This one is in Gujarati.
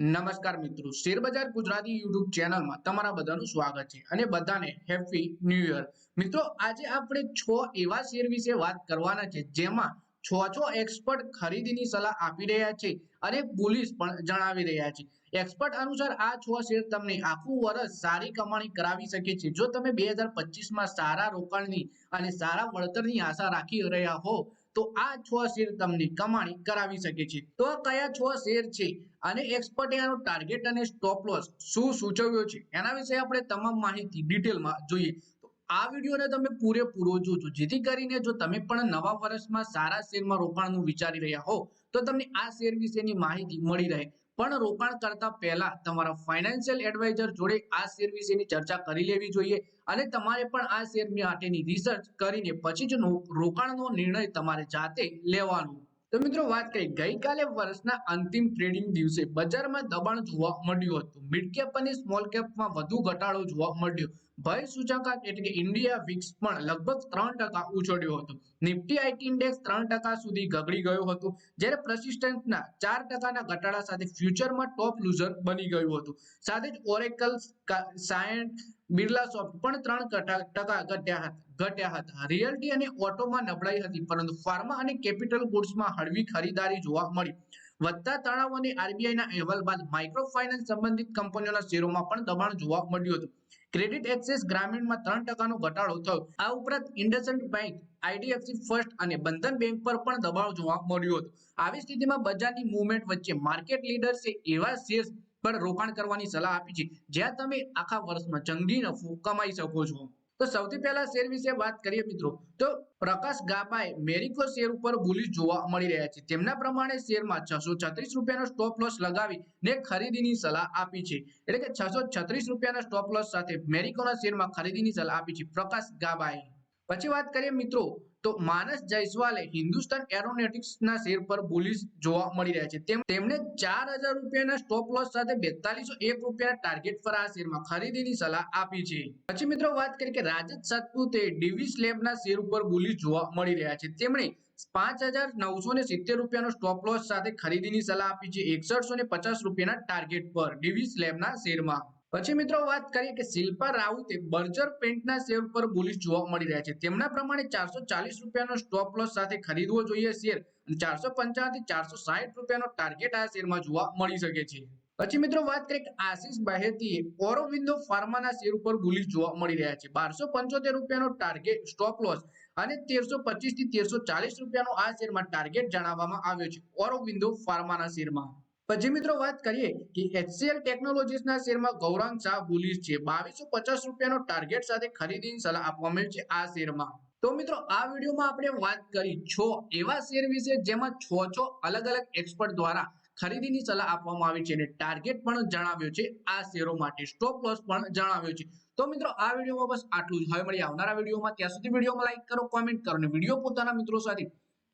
નમસ્કાર મિત્રો, શેરબજાર ગુજરાતી યુટ્યુબ ચેનલમાં તમારા બધાનું સ્વાગત છે અને બધાને હેપી ન્યૂ યર મિત્રો, આજે આપણે છ એવા શેર વિશે વાત કરવાના છે જેમાં છ છ એક્સપર્ટ ખરીદીની સલાહ આપી રહ્યા છે અને પોલીસ પણ જણાવી રહ્યા છે. એક્સપર્ટ અનુસાર આ છ શેર તમને આખું વર્ષ સારી કમાણી કરાવી શકે છે. જો તમે બે હજાર પચીસમાં સારા રોકાણની અને સારા વળતરની આશા રાખી રહ્યા હો તો આ છ શેર તમને કમાણી કરાવી શકે છે. તો કયા છ શેર છે? અને એક્સપર્ટે આનો ટાર્ગેટ અને સ્ટોપ લોસ શું સૂચવ્યો છે? એના વિશે આપણે તમામ માહિતી ડિટેલમાં જોઈએ. તો આ વિડીયોને તમે પૂરેપૂરો જોજો. જેથી કરીને જો તમે પણ નવા વર્ષમાં સારા શેરમાં રોકાણનું વિચારી રહ્યા હો, તો તમને આ શેર વિશેની માહિતી મળી રહે. પણ રોકાણ કરતા પહેલા તમારા ફાઇનાન્શિયલ એડવાઇઝર જોડે આ શેર વિશેની ચર્ચા કરી લેવી જોઈએ અને તમારે પણ આ શેર માટેની રિસર્ચ કરીને પછી જ રોકાણનો નિર્ણય તમારે જાતે લેવાનો. તો મિત્રો વાત કરી ગઈકાલે વર્ષના અંતિમ ટ્રેડિંગ દિવસે બજારમાં દબાણ જોવા મળ્યું હતું. મિડ કેપ અને સ્મોલ કેપમાં વધુ ઘટાડો જોવા મળ્યો. ભય સૂચકાંક એટલે કે ઇન્ડિયા વિક્સ પણ લગભગ ત્રણ ટકા ઉછળ્યો હતો. નિફ્ટી આઈટી ઇન્ડેક્સ ત્રણ ટકા સુધી ગગડી ગયો હતો. જ્યારે પ્રસિસ્ટન્સના ચાર ટકાના ઘટાડા સાથે ફ્યુચરમાં ટોપ લૂઝર બની ગયું હતું. સાથે જ ઓરેકલ સાયન્સ બિરલા સોફ્ટ પણ ત્રણ ટકા ઘટ્યા હતા ઘટ્યા હતા. રિયલ્ટી અને ઓટોમાં નબળાઈ હતી, પરંતુ ફાર્મા અને કેપિટલ ગુડ્સમાં હળવી ખરીદારી જોવા મળી. વધતા તણાવ અને આરબીઆઈના અહેવાલ બાદ માઇક્રો ફાઇનાન્સ સંબંધિત કંપનીઓના શેરોમાં પણ દબાણ જોવા મળ્યું હતું. ક્રેડિટ એક્સેસ ગ્રામીણમાં ત્રણ ટકાનો ઘટાડો થયો. આ ઉપરાંત ઇન્ડસન્ડ બેંક આઈડીએફસી ફર્સ્ટ અને બંધન બેંક પર પણ દબાણ જોવા મળ્યું હતું. આવી સ્થિતિમાં બજારની મૂવમેન્ટ વચ્ચે માર્કેટ લીડર્સે એવા શેર્સ પર રોકાણ કરવાની સલાહ આપી છે. જ્યાં તમે આખા વર્ષમાં જંગી નફો કમાઈ શકો છો. તો સૌથી પહેલા શેર વિશે વાત કરીએ મિત્રો. તો પ્રકાશ ગાબાએ મેરિકો શેર ઉપર બુલિશ જોવા મળી રહ્યા છે. તેમના પ્રમાણે શેરમાં છસો છત્રીસ રૂપિયાનો સ્ટોપ લોસ લગાવી ને ખરીદીની સલાહ આપી છે. એટલે કે છસો છત્રીસ રૂપિયાના સ્ટોપ લોસ સાથે મેરિકોના શેરમાં ખરીદીની સલાહ આપી છે પ્રકાશ ગાબાએ પછી વાત કરીએ મિત્રો, તો માનસ જયસ્વાલે હિન્દુસ્તાન એરોનોટિક્સના શેર પર બુલિશ જોવા મળી રહ્યા છે. તેમણે ચાર હજાર રૂપિયાના સ્ટોપ લોસ સાથે બેતાલીસો એક રૂપિયાના ટાર્ગેટ પર આ શેરમાં ખરીદીની સલાહ આપી છે. પછી મિત્રો વાત કરીએ કે રાજત સતપુતે ડીવી લેબના શેર ઉપર બુલિશ જોવા મળી રહ્યા છે. તેમણે પાંચ હજાર નવસો ને સિત્તેર રૂપિયાનો સ્ટોપ લોસ સાથે ખરીદીની સલાહ આપી છે. એકસઠસો ને પચાસ રૂપિયાના ટાર્ગેટ પર ડીવી લેબના શેરમાં. પછી મિત્રો વાત કરીએ કે શિલ્પા રાઉતે બર્જર પેન્ટના શેર પર બુલિશ જોવા મળી રહ્યા છે. તેમના પ્રમાણે ચારસો ચાલીસ રૂપિયાનો સ્ટોપ લોસ સાથે ખરીદવો જોઈએ શેર અને ચારસો પંચાવન ચારસો સાહીઠ રૂપિયાનો ટાર્ગેટ આ શેરમાં જોવા મળી શકે છે. પછી મિત્રો વાત કરીએ કે આશીષ બહેતીએ ઓરોવિંદો ફાર્માના શેર ઉપર બુલિશ જોવા મળી રહ્યા છે. બારસો પંચોતેર રૂપિયાનો ટાર્ગેટ સ્ટોપ લોસ અને તેરસો પચીસથી તેરસો ચાલીસ રૂપિયાનો આ શેરમાં ટાર્ગેટ જણાવવામાં આવ્યો છે ઓરોવિંદો ફાર્માના શેરમાં. પછી મિત્રો વાત કરીએ કે HCL ટેકનોલોજીસના શેરમાં ગૌરાંગ શાહ બુલિશ છે. બાવીસો પચાસ રૂપિયાનો ટાર્ગેટ સાથે ખરીદીની સલાહ આપવામાં આવી છે આ શેરમાં. તો મિત્રો, આ વિડીયોમાં આપણે વાત કરી છ એવા શેર વિશે જેમાં છ છ અલગ અલગ એક્સપર્ટ દ્વારા ખરીદીની સલાહ આપવામાં આવી છે અને ટાર્ગેટ પણ જણાવ્યો છે આ શેરો માટે. સ્ટોપ લોસ પણ જણાવ્યો છે. તો મિત્રો, આ વિડીયોમાં બસ આટલું જ. હવે મળી આવનારા વિડીયોમાં. ત્યાં સુધી વિડીયોમાં લાઈક કરો કોમેન્ટ કરો અને વીડિયો પોતાના મિત્રો સાથે